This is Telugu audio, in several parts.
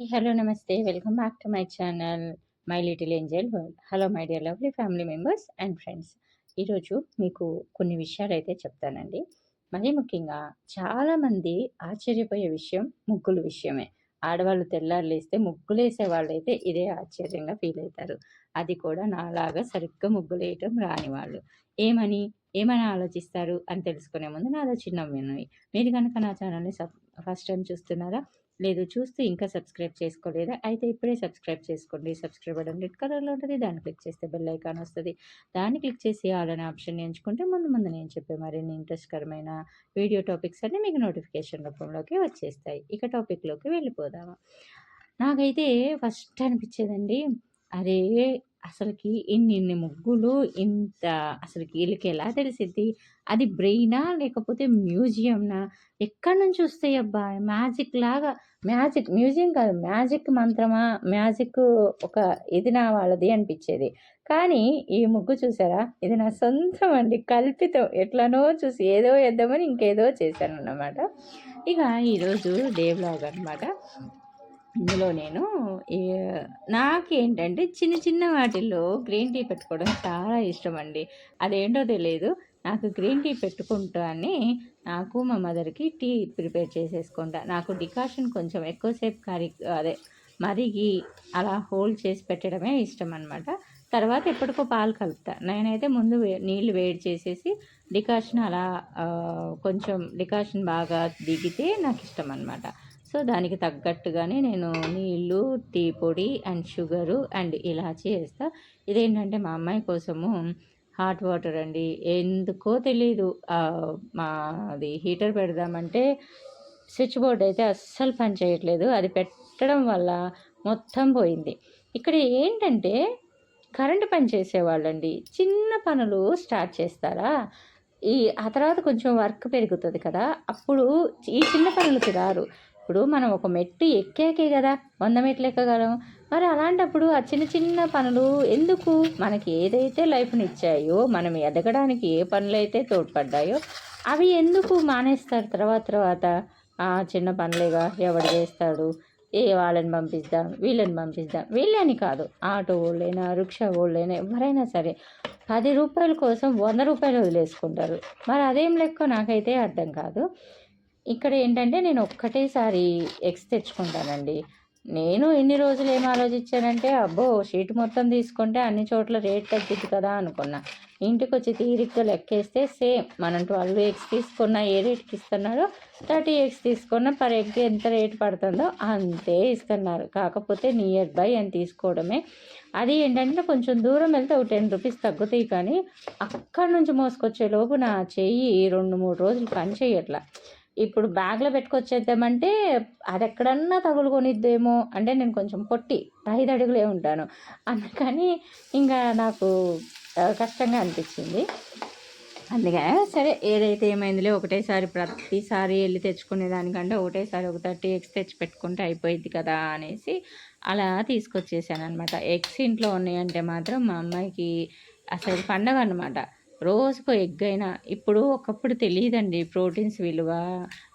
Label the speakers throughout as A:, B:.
A: హలో నమస్తే welcome back to my channel my little angel world hello my dear lovely family members and friends ఈరోజు మీకు కొన్ని విషయాలు అయితే చెప్తానండి. మరీ ముఖ్యంగా చాలామంది ఆశ్చర్యపోయే విషయం ముగ్గుల విషయమే. ఆడవాళ్ళు తెల్లారు లేస్తే ముగ్గులు వాళ్ళు అయితే ఇదే ఆశ్చర్యంగా ఫీల్ అవుతారు. అది కూడా నాలాగా సరిగ్గా ముగ్గులు వేయటం రాని వాళ్ళు. ఏమని ఏమని ఆలోచిస్తారు అని తెలుసుకునే ముందు నాదో చిన్న విన్నవి మీరు కనుక నా ఛానల్ని సబ్ ఫస్ట్ టైం చూస్తున్నారా లేదు చూస్తే ఇంకా సబ్స్క్రైబ్ చేసుకోలేదా. అయితే ఇప్పుడే సబ్స్క్రైబ్ చేసుకోండి. సబ్స్క్రైబ్ అవ్వడం రెడ్ కలర్లో ఉంటుంది. దాన్ని క్లిక్ చేస్తే బెల్ ఐకాన్ వస్తుంది. దాన్ని క్లిక్ చేసి ఆల్ అనే ఆప్షన్ ఎంచుకుంటే ముందు ముందు నేను చెప్పే మరిన్ని ఇంట్రెస్ట్కరమైన వీడియో టాపిక్స్ అన్నీ మీకు నోటిఫికేషన్ రూపంలోకి వచ్చేస్తాయి. ఇక టాపిక్లోకి వెళ్ళిపోదాము? నాకైతే ఫస్ట్ అనిపించేదండి అరే అసలుకి ఇన్ని ఇన్ని ముగ్గులు ఇంత అసలుకి వీళ్ళకి ఎలా తెలిసిద్ది? అది బ్రెయినా లేకపోతే మ్యూజియంనా? ఎక్కడి నుంచి వస్తాయి అబ్బా? మ్యాజిక్ లాగా మ్యాజిక్ మ్యూజియం కాదు మ్యాజిక్ మంత్రమా? మ్యాజిక్ ఒక ఇది నా వాళ్ళది అనిపించేది. కానీ ఈ ముగ్గు చూసారా? ఇది నా సొంతం అండి కల్పితం. ఎట్లనో చూసి ఏదో వేద్దామని ఇంకేదో చేశాను అన్నమాట ఇక ఈరోజు డే బ్లాగ్ అనమాట ఇందులో నేను నాకేంటంటే చిన్న చిన్న వాటిల్లో గ్రీన్ టీ పెట్టుకోవడం చాలా ఇష్టం అండి అదేంటో తెలియదు నాకు గ్రీన్ టీ పెట్టుకుంటానే నాకు మా మదర్కి టీ ప్రిపేర్ చేసేసుకుంటా. నాకు డికాషన్ కొంచెం ఎక్కువసేపు కరి అదే మరిగి అలా హోల్డ్ చేసి పెట్టడమే ఇష్టం అనమాట తర్వాత ఎప్పటికో పాలు కలుపుతా. నేనైతే ముందు వే నీళ్ళు వేడి చేసేసి డికాషన్ అలా కొంచెం డికాషన్ బాగా దిగితే నాకు ఇష్టం అనమాట సో దానికి తగ్గట్టుగానే నేను నీళ్ళు టీ పొడి అండ్ షుగరు అండ్ ఇలాచీ వేస్తా. ఇదేంటంటే మా అమ్మాయి కోసము హాట్ వాటర్ అండి. ఎందుకో తెలీదు. మాది హీటర్ పెడదామంటే స్విచ్ బోర్డ్ అయితే అస్సలు పని చేయట్లేదు. అది పెట్టడం వల్ల మొత్తం పోయింది. ఇక్కడ ఏంటంటే కరెంటు పని చేసేవాళ్ళండి. చిన్న పనులు స్టార్ట్ చేస్తారా? ఈ ఆ తర్వాత కొంచెం వర్క్ పెరుగుతుంది కదా. అప్పుడు ఈ చిన్న పనులకి రారు. ఇప్పుడు మనం ఒక మెట్టు ఎక్కాకే కదా వంద మెట్లు ఎక్కగలం. మరి అలాంటప్పుడు ఆ చిన్న చిన్న పనులు ఎందుకు? మనకి ఏదైతే లైఫ్ని ఇచ్చాయో మనం ఎదగడానికి ఏ పనులు అయితే తోడ్పడ్డాయో అవి ఎందుకు మానేస్తారు తర్వాత తర్వాత? చిన్న పనులేగా ఎవడు చేస్తాడు? ఏ వాళ్ళని పంపిస్తాం వీళ్ళని పంపిస్తాం వీళ్ళని కాదు ఆటో వాళ్ళైనా రిక్షా వాళ్ళైనా ఎవరైనా సరే పది రూపాయల కోసం వంద రూపాయలు వదిలేసుకుంటారు. మరి అదేం లెక్క నాకైతే అర్థం కాదు. ఇక్కడ ఏంటంటే నేను ఒక్కటేసారి ఎగ్స్ తెచ్చుకుంటానండి. నేను ఎన్ని రోజులు ఏం ఆలోచించానంటే అబ్బో షీట్ మొత్తం తీసుకుంటే అన్ని చోట్ల రేట్ తగ్గిద్ది కదా అనుకున్నా. ఇంటికి వచ్చి తీరిగ్గా లెక్కేస్తే సేమ్. మనం ట్వెల్వ్ ఎగ్స్ తీసుకున్న ఏ రేట్కి ఇస్తున్నారో థర్టీ ఎగ్స్ తీసుకున్న పర్ ఎగ్ ఎంత రేట్ పడుతుందో అంతే ఇస్తున్నారు. కాకపోతే నియర్ బై అని తీసుకోవడమే. అది ఏంటంటే కొంచెం దూరం వెళ్తే ఒక టెన్ రూపీస్ తగ్గుతాయి కానీ అక్కడి నుంచి మోసుకొచ్చే లోపు నా చెయ్యి రెండు మూడు రోజులు పని చేయట్లా ఇప్పుడు బ్యాగ్లో పెట్టుకొచ్చేద్దామంటే అది ఎక్కడన్నా తగులుకొనిద్దేమో. అంటే నేను కొంచెం పొట్టి ఐదు అడుగులే ఉంటాను. అందుకని ఇంకా నాకు కష్టంగా అనిపించింది. అందుకే సరే ఏదైతే ఏమైందిలే ఒకటేసారి ప్రతిసారి వెళ్ళి తెచ్చుకునే దానికంటే ఒకటేసారి ఒక థర్టీ ఎగ్స్ తెచ్చి పెట్టుకుంటే అయిపోయింది కదా అనేసి అలా తీసుకొచ్చేసాను అనమాట ఎగ్స్ ఇంట్లో ఉన్నాయంటే మాత్రం మా అమ్మాయికి అసలు పండగ అనమాట రోజుకు ఎగ్ అయినా ఇప్పుడు ఒకప్పుడు తెలియదండి ప్రోటీన్స్ విలువ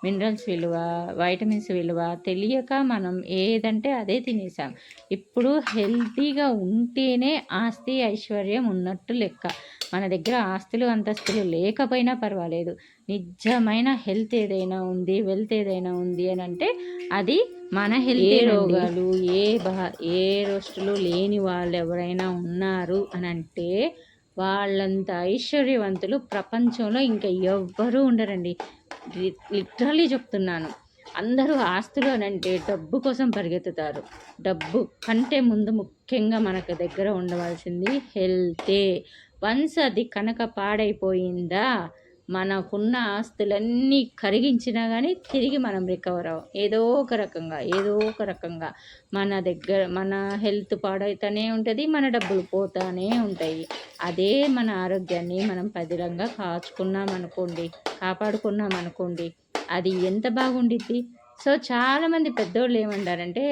A: మినరల్స్ విలువ వైటమిన్స్ విలువ. తెలియక మనం ఏదంటే అదే తినేసాం. ఇప్పుడు హెల్తీగా ఉంటేనే ఆస్తి ఐశ్వర్యం ఉన్నట్టు లెక్క. మన దగ్గర ఆస్తులు అంతస్తులు లేకపోయినా పర్వాలేదు. నిజమైన హెల్త్ ఏదైనా ఉంది వెల్త్ ఏదైనా ఉంది అని అంటే అది మన హెల్త్ రోగాలు ఏ బా ఏ రోస్టులు లేని వాళ్ళు ఎవరైనా ఉన్నారు అని అంటే వాళ్ళంత ఐశ్వర్యవంతులు ప్రపంచంలో ఇంకా ఎవ్వరూ ఉండరండి. లిటరలీ చెప్తున్నాను. అందరూ ఆస్తులు అంటే డబ్బు కోసం పరిగెత్తుతారు. డబ్బు కంటే ముందు ముఖ్యంగా మనకు దగ్గర ఉండవలసింది హెల్తే. వన్స్ అది కనుక పాడైపోయిందా మనకున్న ఆస్తులన్నీ కరిగించినా కానీ తిరిగి మనం రికవర్ అవ్వం. ఏదో ఒక రకంగా ఏదో ఒక రకంగా మన దగ్గర మన హెల్త్ పాడవుతూనే ఉంటుంది మన డబ్బులు పోతూనే ఉంటాయి. అదే మన ఆరోగ్యాన్ని మనం పదిలంగా కాచుకున్నాం అనుకోండి కాపాడుకున్నాం అనుకోండి అది ఎంత బాగుండిద్ది? సో చాలామంది పెద్దోళ్ళు ఏమంటారంటే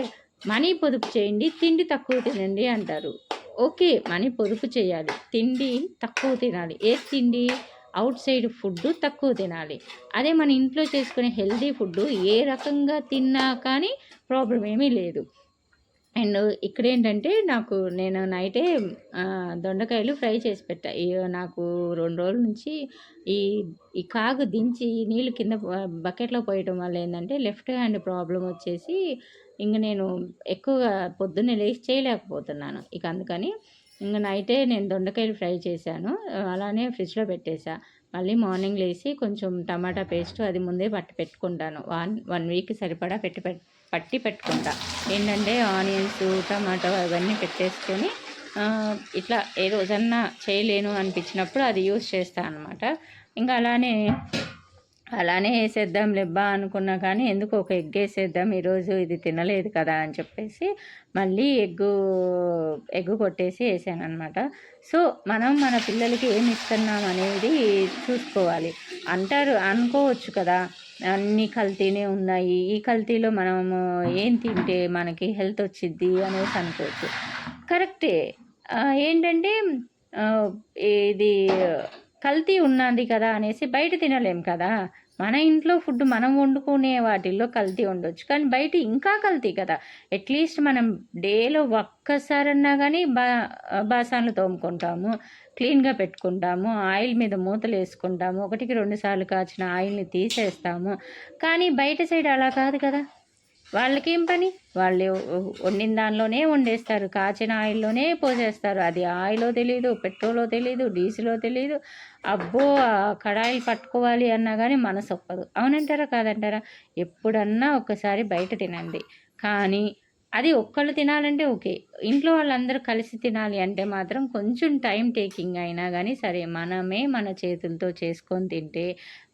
A: మనీ పొదుపు చేయండి తిండి తక్కువ తినండి అంటారు. ఓకే మనీ పొదుపు చేయాలి తిండి తక్కువ తినాలి. ఏ తిండి? అవుట్ సైడ్ ఫుడ్ తక్కువ తినాలి. అదే మన ఇంట్లో చేసుకునే హెల్తీ ఫుడ్ ఏ రకంగా తిన్నా కానీ ప్రాబ్లం ఏమీ లేదు. అండ్ ఇక్కడ ఏంటంటే నాకు నేను నైటే దొండకాయలు ఫ్రై చేసి పెట్టా. నాకు రెండు రోజుల నుంచి ఈ ఈ కాగు దించి నీళ్ళు కింద బకెట్లో పోయటం వల్ల ఏంటంటే లెఫ్ట్ హ్యాండ్ ప్రాబ్లం వచ్చేసి ఇంక నేను ఎక్కువగా పొద్దున్నే లేచి చేయలేకపోతున్నాను. ఇక అందుకని ఇంకా నైటే నేను దొండకాయలు ఫ్రై చేశాను. అలానే ఫ్రిడ్జ్లో పెట్టేశా. మళ్ళీ మార్నింగ్ లేచి కొంచెం టమాటా పేస్ట్ అది ముందే పట్టి పెట్టుకుంటాను. వన్ వన్ వీక్ సరిపడా పెట్టి పట్టి పెట్టుకుంటా. ఏంటంటే ఆనియన్స్ టమాటో అవన్నీ పెట్టేసుకొని ఇట్లా ఏ రోజన్నా చేయలేను అనిపించినప్పుడు అది యూస్ చేస్తాను అనమాట ఇంకా అలానే అలానే వేసేద్దాం లెబ్బా అనుకున్నా కానీ ఎందుకు ఒక ఎగ్ వేసేద్దాం ఈరోజు ఇది తినలేదు కదా అని చెప్పేసి మళ్ళీ ఎగ్గు ఎగ్గు కొట్టేసి వేసాను అనమాట సో మనం మన పిల్లలకి ఏమి ఇస్తున్నాం అనేది చూసుకోవాలి. అంటారు అనుకోవచ్చు కదా అన్ని కల్తీనే ఉన్నాయి. ఈ కల్తీలో మనము ఏం తింటే మనకి హెల్త్ వచ్చిద్ది అనేసి అనుకోవచ్చు. కరెక్టే. ఏంటంటే ఇది కల్తీ ఉన్నది కదా అనేసి బయట తినలేం కదా. మన ఇంట్లో ఫుడ్ మనం వండుకునే వాటిల్లో కల్తీ ఉండొచ్చు. కానీ బయట ఇంకా కల్తీ కదా. అట్లీస్ట్ మనం డేలో ఒక్కసారన్నా కానీ బా బాసాన్లు తోముకుంటాము క్లీన్గా పెట్టుకుంటాము ఆయిల్ మీద మూతలు వేసుకుంటాము ఒకటికి రెండు సార్లు కాచిన ఆయిల్ని తీసేస్తాము. కానీ బయట సైడ్ అలా కాదు కదా. వాళ్ళకేం పని? వాళ్ళు వండిన దానిలోనే వండేస్తారు. కాచిన ఆయిల్లోనే పోసేస్తారు. అది ఆయిలో తెలియదు పెట్రోలో తెలియదు డీజిలో తెలియదు అబ్బో ఆ కడాయిలు పట్టుకోవాలి అన్నా కానీ మనసు ఒప్పదు అవునంటారా కాదంటారా? ఎప్పుడన్నా ఒకసారి బయట తినండి. కానీ అది ఒక్కళ్ళు తినాలంటే ఓకే. ఇంట్లో వాళ్ళందరూ కలిసి తినాలి అంటే మాత్రం కొంచెం టైం టేకింగ్ అయినా కానీ సరే మనమే మన చేతులతో చేసుకొని తింటే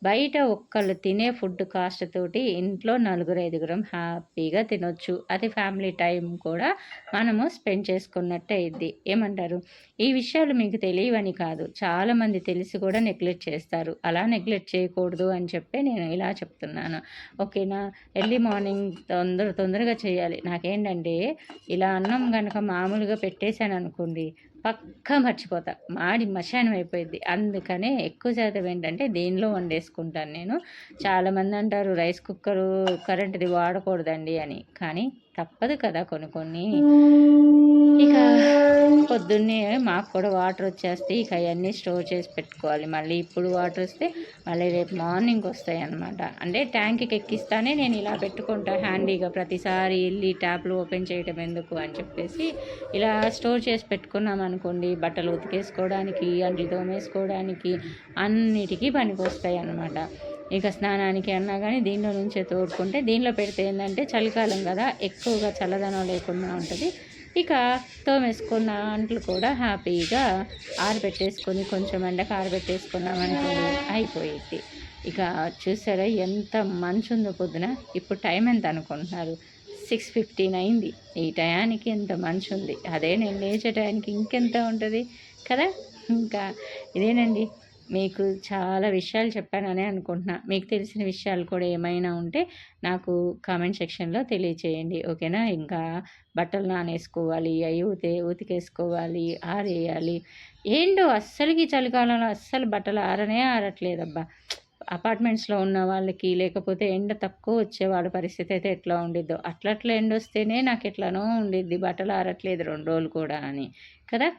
A: బయట ఒక్కళ్ళు తినే ఫుడ్ కాస్ట్ తోటి ఇంట్లో నలుగురు ఐదుగురం హ్యాపీగా తినొచ్చు. అది ఫ్యామిలీ టైం కూడా మనము స్పెండ్ చేసుకున్నట్టు అయింది ఏమంటారు? ఈ విషయాలు మీకు తెలియవని కాదు. చాలామంది తెలిసి కూడా నెగ్లెక్ట్ చేస్తారు. అలా నెగ్లెక్ట్ చేయకూడదు అని చెప్పి నేను ఇలా చెప్తున్నాను. ఓకేనా? ఎర్లీ మార్నింగ్ తొందర తొందరగా చేయాలి. నాకేంటంటే ఇలా అన్నం కనుక మామూలుగా పెట్టేశాను అనుకోండి పక్కా మర్చిపోతా. మాడి మశానం అయిపోయింది అందుకనే ఎక్కువ శాతం ఏంటంటే దేనిలో వండేసుకుంటాను నేను. చాలామంది అంటారు రైస్ కుక్కరు కరెంటుది వాడకూడదండి అని. కానీ తప్పదు కదా కొన్ని కొన్ని. ఇక పొద్దున్నే మాకు కూడా వాటర్ వచ్చేస్తే ఇక అవన్నీ స్టోర్ చేసి పెట్టుకోవాలి. మళ్ళీ ఇప్పుడు వాటర్ వస్తే మళ్ళీ రేపు మార్నింగ్ వస్తాయి అన్నమాట. అంటే ట్యాంక్కి ఎక్కిస్తానే నేను ఇలా పెట్టుకుంటా హ్యాండీగా ప్రతిసారి వెళ్ళి ట్యాప్లు ఓపెన్ చేయడం ఎందుకు అని చెప్పేసి ఇలా స్టోర్ చేసి పెట్టుకున్నాం అనుకోండి. బట్టలు ఉతికేసుకోవడానికి అంట్లు తోమేసుకోవడానికి అన్నిటికీ పనికి వస్తాయి అన్నమాట. ఇక స్నానానికి అన్నా కానీ దీనిలో నుంచే తోడుకుంటే దీనిలో పెడితే ఏంటంటే చలికాలం కదా ఎక్కువగా చల్లదనం లేకుండా ఉంటుంది. ఇక తోమేసుకున్న అంట్లు కూడా హ్యాపీగా ఆరబెట్టేసుకొని కొంచెం ఎండకు ఆరబెట్టేసుకున్నాం అయిపోయింది. ఇక చూసారా ఎంత మంచు ఉందో పొద్దున. ఇప్పుడు టైం ఎంత అనుకుంటున్నారు? సిక్స్ ఫిఫ్టీన్ అయింది. ఈ టయానికి ఎంత మంచు ఉంది అదే నేను లేచే టయానికి ఇంకెంత ఉంటుంది కదా? ఇంకా ఇదేనండి. మీకు చాలా విషయాలు చెప్పాననే అనుకుంటున్నా. మీకు తెలిసిన విషయాలు కూడా ఏమైనా ఉంటే నాకు కామెంట్ సెక్షన్లో తెలియచేయండి. ఓకేనా? ఇంకా బట్టలు నానేసుకోవాలి అవి ఉతే ఉతికేసుకోవాలి ఆరేయాలి. ఏంటో అస్సలకి చలికాలంలో అస్సలు బట్టలు ఆరనే ఆరట్లేదబ్బా. అపార్ట్మెంట్స్లో ఉన్న వాళ్ళకి లేకపోతే ఎండ తక్కువ వచ్చేవాడు పరిస్థితి అయితే ఎట్లా ఉండిద్దో. అట్లట్లా ఎండ వస్తేనే నాకు ఎట్లానో ఉండిద్ది బట్టలు ఆరట్లేదు రెండు రోజులు కూడా అని. కదా?